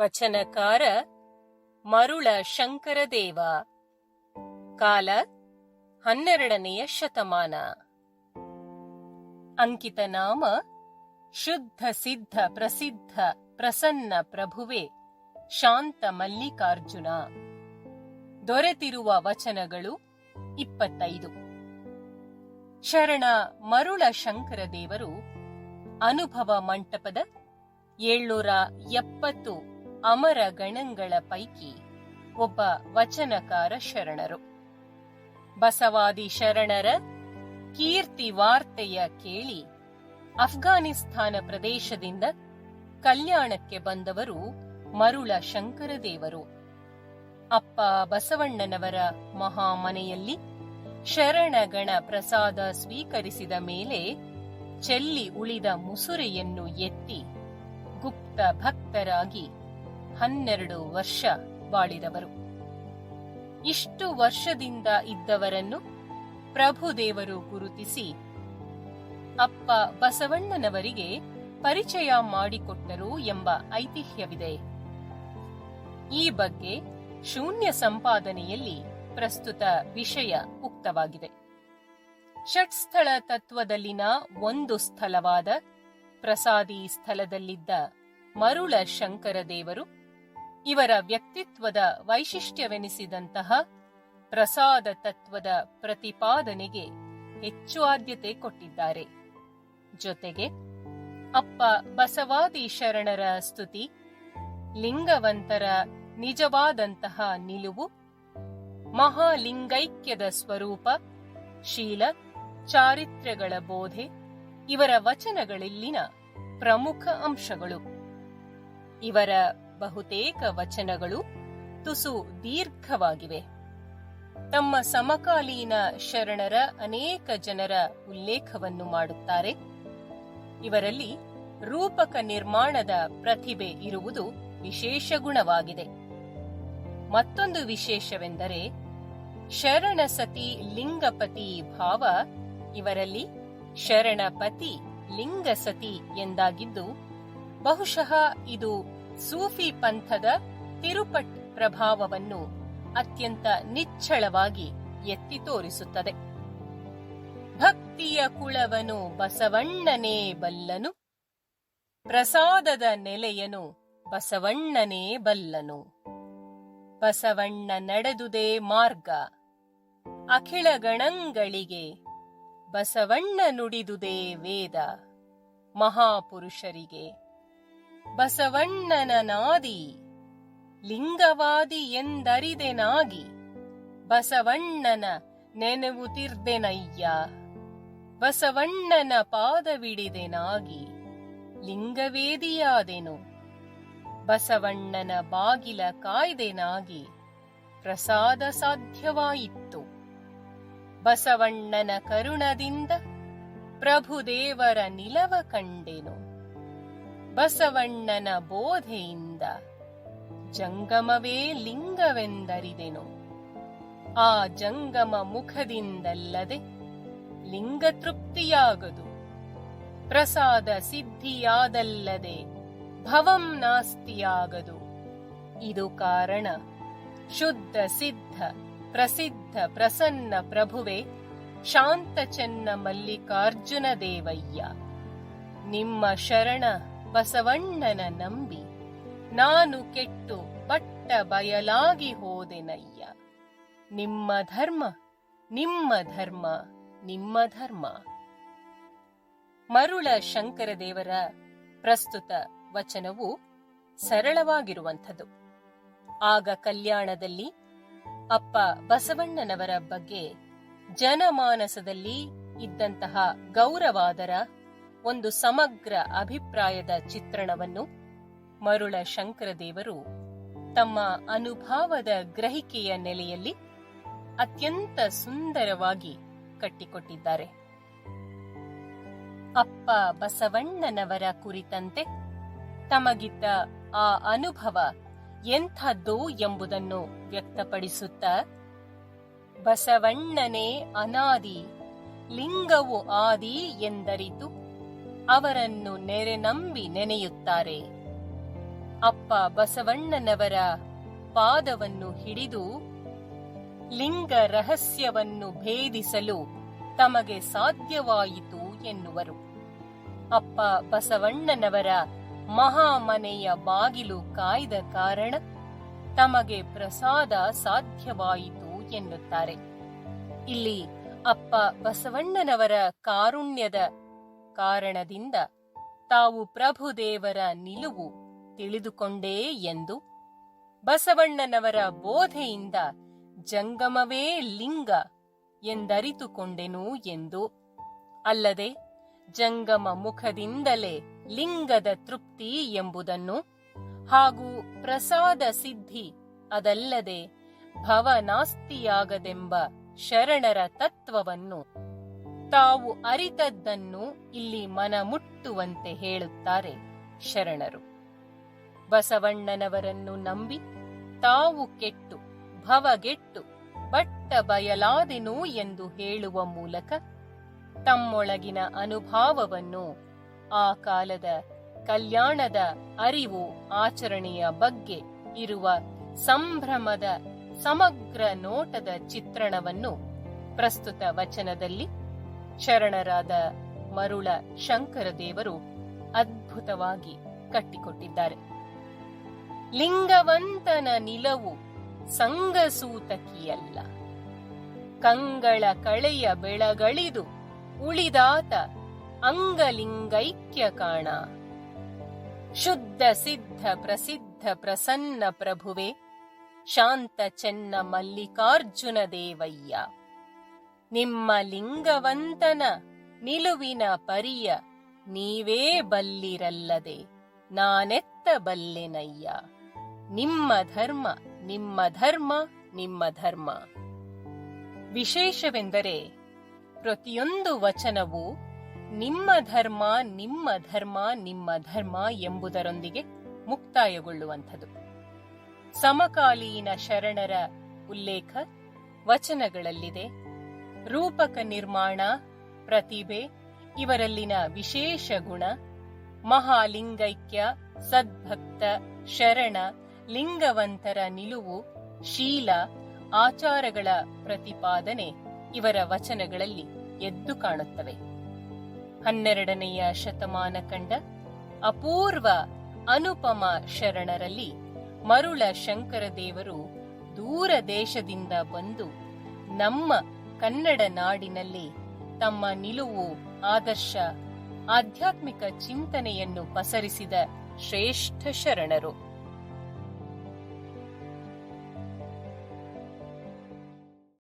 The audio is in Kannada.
ವಚನಕಾರ ಮರುಳ ಶಂಕರದೇವ. ಕಾಲ ಹನ್ನೆರಡನೆಯ ಶತಮಾನ. ಅಂಕಿತ ನಾಮ ಶುದ್ಧ ಸಿದ್ಧ ಪ್ರಸಿದ್ಧ ಪ್ರಸನ್ನ ಪ್ರಭುವೆ ಶಾಂತ ಮಲ್ಲಿಕಾರ್ಜುನ. ದೊರೆತಿರುವ ವಚನಗಳು ಇಪ್ಪತ್ತೈದು. ಶರಣ ಮರುಳ ಶಂಕರ ದೇವರು ಅನುಭವ ಮಂಟಪದ ಏಳ್ನೂರ ಎಪ್ಪತ್ತು ಅಮರ ಗಣಂಗಳ ಪೈಕಿ ಒಬ್ಬ ವಚನಕಾರ ಶರಣರು. ಬಸವಾದಿ ಶರಣರ ಕೀರ್ತಿ ವಾರ್ತೆಯ ಕೇಳಿ ಅಫ್ಘಾನಿಸ್ತಾನ ಪ್ರದೇಶದಿಂದ ಕಲ್ಯಾಣಕ್ಕೆ ಬಂದವರು ಮರುಳ ಶಂಕರದೇವರು. ಅಪ್ಪ ಬಸವಣ್ಣನವರ ಮಹಾಮನೆಯಲ್ಲಿ ಶರಣಗಣ ಪ್ರಸಾದ ಸ್ವೀಕರಿಸಿದ ಮೇಲೆ ಚೆಲ್ಲಿ ಉಳಿದ ಮುಸುರೆಯನ್ನು ಎತ್ತಿ ಗುಪ್ತ ಭಕ್ತರಾಗಿ ಹನ್ನೆರಡು ವರ್ಷ ಬಾಳಿದವರು. ಇಷ್ಟು ವರ್ಷದಿಂದ ಇದ್ದವರನ್ನು ಪ್ರಭುದೇವರು ಗುರುತಿಸಿ ಅಪ್ಪ ಬಸವಣ್ಣನವರಿಗೆ ಪರಿಚಯ ಮಾಡಿಕೊಟ್ಟರು ಎಂಬ ಐತಿಹ್ಯವಿದೆ. ಈ ಬಗ್ಗೆ ಶೂನ್ಯ ಸಂಪಾದನೆಯಲ್ಲಿ ಪ್ರಸ್ತುತ ವಿಷಯ ಉಕ್ತವಾಗಿದೆ. ಷಟ್ಸ್ಥಳ ತತ್ವದಲ್ಲಿನ ಒಂದು ಸ್ಥಳವಾದ ಪ್ರಸಾದಿ ಸ್ಥಳದಲ್ಲಿದ್ದ ಮರುಳ ಶಂಕರ ದೇವರು ಇವರ ವ್ಯಕ್ತಿತ್ವದ ವೈಶಿಷ್ಟ್ಯವೆನಿಸಿದಂತಹ ಪ್ರಸಾದ ತತ್ವದ ಪ್ರತಿಪಾದನೆಗೆ ಹೆಚ್ಚು ಆದ್ಯತೆ ಕೊಟ್ಟಿದ್ದಾರೆ. ಜೊತೆಗೆ ಅಪ್ಪ ಬಸವಾದಿ ಶರಣರ ಸ್ತುತಿ, ಲಿಂಗವಂತರ ನಿಜವಾದಂತಹ ನಿಲುವು, ಮಹಾಲಿಂಗೈಕ್ಯದ ಸ್ವರೂಪ, ಶೀಲ, ಚಾರಿತ್ರ್ಯಗಳ ಬೋಧೆ, ಇವರ ವಚನಗಳಲ್ಲಿನ ಪ್ರಮುಖ ಅಂಶಗಳು. ಇವರ ಬಹುತೇಕ ವಚನಗಳು ತುಸು ದೀರ್ಘವಾಗಿವೆ. ತಮ್ಮ ಸಮಕಾಲೀನ ಶರಣರ ಅನೇಕ ಜನರ ಉಲ್ಲೇಖವನ್ನು ಮಾಡುತ್ತಾರೆ. ಇವರಲ್ಲಿ ರೂಪಕ ನಿರ್ಮಾಣದ ಪ್ರತಿಭೆ ಇರುವುದು ವಿಶೇಷ ಗುಣವಾಗಿದೆ. ಮತ್ತೊಂದು ವಿಶೇಷವೆಂದರೆ ಶರಣ ಸತಿ ಲಿಂಗಪತಿ ಭಾವ ಇವರಲ್ಲಿ ಶರಣಪತಿ ಲಿಂಗಸತಿ ಎಂದಾಗಿದ್ದು ಬಹುಶಃ ಇದು ಸೂಫಿ ಪಂಥದ ತಿರುಪಟ್ ಪ್ರಭಾವವನ್ನು ಅತ್ಯಂತ ನಿಚ್ಚಳವಾಗಿ ಎತ್ತಿ ತೋರಿಸುತ್ತದೆ. ಭಕ್ತಿಯ ಕುಳವನು ಬಸವಣ್ಣನೇ ಬಲ್ಲನು, ಪ್ರಸಾದದ ನೆಲೆಯನು ಬಸವಣ್ಣನೇ ಬಲ್ಲನು. ಬಸವಣ್ಣ ನಡೆದುದೇ ಮಾರ್ಗ ಅಖಿಳ ಗಣಂಗಳಿಗೆ ಬಸವಣ್ಣ ನುಡಿದುದೇ ವೇದ, ಮಹಾಪುರುಷರಿಗೆ ಬಸವಣ್ಣನ ನಾದಿ ಲಿಂಗವಾದಿ ಎಂದರಿದೆನಾಗಿ ಬಸವಣ್ಣನ ನೆನವುತಿರ್ದೆನಯ್ಯ. ಬಸವಣ್ಣನ ಪಾದವಿಡಿದೆನಾಗಿ ಲಿಂಗವೇದಿಯಾದೆನು. ಬಸವಣ್ಣನ ಬಾಗಿಲ ಕಾಯ್ದೆನಾಗಿ ಪ್ರಸಾದ ಸಾಧ್ಯವಾಯಿತು ಬಸವಣ್ಣನ ಕರುಣದಿಂದ ಪ್ರಭುದೇವರ ನಿಲವ ಕಂಡೆನು. ಬಸವಣ್ಣನ ಬೋಧೆಯಿಂದ ಜಂಗಮವೇ ಲಿಂಗವೆಂದರಿದೆನು. ಆ ಜಂಗಮ ಮುಖದಿಂದಲ್ಲದೆ ಲಿಂಗ ತೃಪ್ತಿಯಾಗದು. ಪ್ರಸಾದ ಸಿದ್ಧಿಯಾದಲ್ಲದೆ ಭವಂ ನಾಸ್ತಿಯಾಗದು. ಇದು ಕಾರಣ ಶುದ್ಧ ಸಿದ್ಧ ಪ್ರಸಿದ್ಧ ಪ್ರಸನ್ನ ಪ್ರಭುವೆ ಶಾಂತ ಚೆನ್ನ ಮಲ್ಲಿಕಾರ್ಜುನ ದೇವಯ್ಯ. ನಿಮ್ಮ ಶರಣ ಬಸವಣ್ಣನ ನಂಬಿ ನಾನು ಕೆಟ್ಟು ಪಟ್ಟ ಬಯಲಾಗಿ ಹೋದೆನಯ್ಯ. ನಿಮ್ಮ ಧರ್ಮ ನಿಮ್ಮ ಧರ್ಮ ನಿಮ್ಮ ಧರ್ಮ. ಮರುಳ ಶಂಕರದೇವರ ಪ್ರಸ್ತುತ ವಚನವು ಸರಳವಾಗಿರುವಂಥದ್ದು ಆಗ ಕಲ್ಯಾಣದಲ್ಲಿ ಅಪ್ಪ ಬಸವಣ್ಣನವರ ಬಗ್ಗೆ ಜನಮಾನಸದಲ್ಲಿ ಇದ್ದಂತಹ ಗೌರವಾದರ ಒಂದು ಸಮಗ್ರ ಅಭಿಪ್ರಾಯದ ಚಿತ್ರಣವನ್ನು ಮರುಳ ಶಂಕರದೇವರು ತಮ್ಮ ಅನುಭಾವದ ಗ್ರಹಿಕೆಯ ನೆಲೆಯಲ್ಲಿ ಅತ್ಯಂತ ಸುಂದರವಾಗಿ ಕಟ್ಟಿಕೊಟ್ಟಿದ್ದಾರೆ. ಅಪ್ಪ ಬಸವಣ್ಣನವರ ಕುರಿತಂತೆ ತಮಗಿದ್ದ ಆ ಅನುಭವ ಎಂಥದ್ದು ಎಂಬುದನ್ನು ವ್ಯಕ್ತಪಡಿಸುತ್ತ, ಬಸವಣ್ಣನೇ ಅನಾದಿ, ಲಿಂಗವು ಆದಿ ಎಂದರಿತು ಅವರನ್ನು ನೆರೆನಂಬಿ ನೆನೆಯುತ್ತಾರೆ. ಅಪ್ಪ ಬಸವಣ್ಣನವರ ಪಾದವನ್ನು ಹಿಡಿದು ಲಿಂಗ ರಹಸ್ಯವನ್ನು ಭೇದಿಸಲು ತಮಗೆ ಸಾಧ್ಯವಾಯಿತು ಎನ್ನುವರು. ಅಪ್ಪ ಬಸವಣ್ಣನವರ ಮಹಾಮನೆಯ ಬಾಗಿಲು ಕಾಯ್ದ ಕಾರಣ ತಮಗೆ ಪ್ರಸಾದ ಸಾಧ್ಯವಾಯಿತು ಎನ್ನುತ್ತಾರೆ. ಇಲ್ಲಿ ಅಪ್ಪ ಬಸವಣ್ಣನವರ ಕಾರುಣ್ಯದ ಕಾರಣದಿಂದ ತಾವು ಪ್ರಭುದೇವರ ನಿಲುವು ತಿಳಿದುಕೊಂಡೇ ಎಂದು ಬಸವಣ್ಣನವರ ಬೋಧೆಯಿಂದ ಜಂಗಮವೇ ಲಿಂಗ ಎಂದರಿತುಕೊಂಡೆನು ಎಂದು. ಅಲ್ಲದೆ ಜಂಗಮ ಮುಖದಿಂದಲೇ ಲಿಂಗದ ತೃಪ್ತಿ ಎಂಬುದನ್ನು ಹಾಗೂ ಪ್ರಸಾದ ಸಿದ್ಧಿ ಅದಲ್ಲದೆ ಭವನಾಸ್ತಿಯಾಗದೆಂಬ ಶರಣರ ತತ್ವವನ್ನು ತಾವು ಅರಿತದ್ದನ್ನು ಇಲ್ಲಿ ಮನಮುಟ್ಟುವಂತೆ ಹೇಳುತ್ತಾರೆ ಶರಣರು. ಬಸವಣ್ಣನವರನ್ನು ನಂಬಿ ತಾವು ಕೆಟ್ಟು, ಭವಗೆಟ್ಟು, ಬಟ್ಟ ಬಯಲಾದೆನು ಎಂದು ಹೇಳುವ ಮೂಲಕ ತಮ್ಮೊಳಗಿನ ಅನುಭಾವವನ್ನು ಆ ಕಾಲದ ಕಲ್ಯಾಣದ ಅರಿವು ಆಚರಣೆಯ ಬಗ್ಗೆ ಇರುವ ಸಂಭ್ರಮದ ಸಮಗ್ರ ನೋಟದ ಚಿತ್ರಣವನ್ನು ಪ್ರಸ್ತುತ ವಚನದಲ್ಲಿ ಶರಣರಾದ ಮರುಳ ಶಂಕರ ದೇವರು ಅದ್ಭುತವಾಗಿ ಕಟ್ಟಿಕೊಟ್ಟಿದ್ದಾರೆ. ಲಿಂಗವಂತನ ನಿಲವು ಸಂಗಸೂತಕಿಯಲ್ಲ ಕಂಗಳ ಕಳೆಯ ಬೆಳಗಳಿದು ಉಳಿದಾತ ಅಂಗಲಿಂಗೈಕ್ಯ ಕಾಣ. ಶುದ್ಧ ಸಿದ್ಧ ಪ್ರಸಿದ್ಧ ಪ್ರಸನ್ನ ಪ್ರಭುವೆ, ಶಾಂತ ಚೆನ್ನ ಮಲ್ಲಿಕಾರ್ಜುನ ದೇವಯ್ಯ. ನಿಮ್ಮ ಲಿಂಗವಂತನ ನಿಲುವಿನ ಪರಿಯ ನೀವೇ ಬಲ್ಲಿರಲ್ಲದೆ ನಾನೆತ್ತ ಬಲ್ಲೆನಯ್ಯ. ನಿಮ್ಮ ಧರ್ಮ ನಿಮ್ಮ ಧರ್ಮ ನಿಮ್ಮ ಧರ್ಮ. ವಿಶೇಷವೆಂದರೆ ಪ್ರತಿಯೊಂದು ವಚನವು ನಿಮ್ಮ ಧರ್ಮ ನಿಮ್ಮ ಧರ್ಮ ನಿಮ್ಮ ಧರ್ಮ ಎಂಬುದರೊಂದಿಗೆ ಮುಕ್ತಾಯಗೊಳ್ಳುವಂಥದ್ದು ಸಮಕಾಲೀನ ಶರಣರ ಉಲ್ಲೇಖ ವಚನಗಳಲ್ಲಿದೆ. ರೂಪಕ ನಿರ್ಮಾಣ, ಪ್ರತಿಭೆ, ಇವರಲ್ಲಿನ ವಿಶೇಷ ಗುಣ, ಮಹಾಲಿಂಗೈಕ್ಯ, ಸದ್ಭಕ್ತ, ಶರಣ, ಲಿಂಗವಂತರ ನಿಲುವು, ಶೀಲ, ಆಚಾರಗಳ ಪ್ರತಿಪಾದನೆ ಇವರ ವಚನಗಳಲ್ಲಿ ಎದ್ದು ಕಾಣುತ್ತವೆ. ಹನ್ನೆರಡನೆಯ ಶತಮಾನ ಕಂಡ ಅಪೂರ್ವ ಅನುಪಮ ಶರಣರಲ್ಲಿ ಮರುಳ ಶಂಕರ ದೇವರು ದೂರ ದೇಶದಿಂದ ಬಂದು ನಮ್ಮ ಕನ್ನಡ ನಾಡಿನಲ್ಲಿ ತಮ್ಮ ನಿಲುವು ಆದರ್ಶ ಆಧ್ಯಾತ್ಮಿಕ ಚಿಂತನೆಯನ್ನು ಪಸರಿಸಿದ ಶ್ರೇಷ್ಠ ಶರಣರು.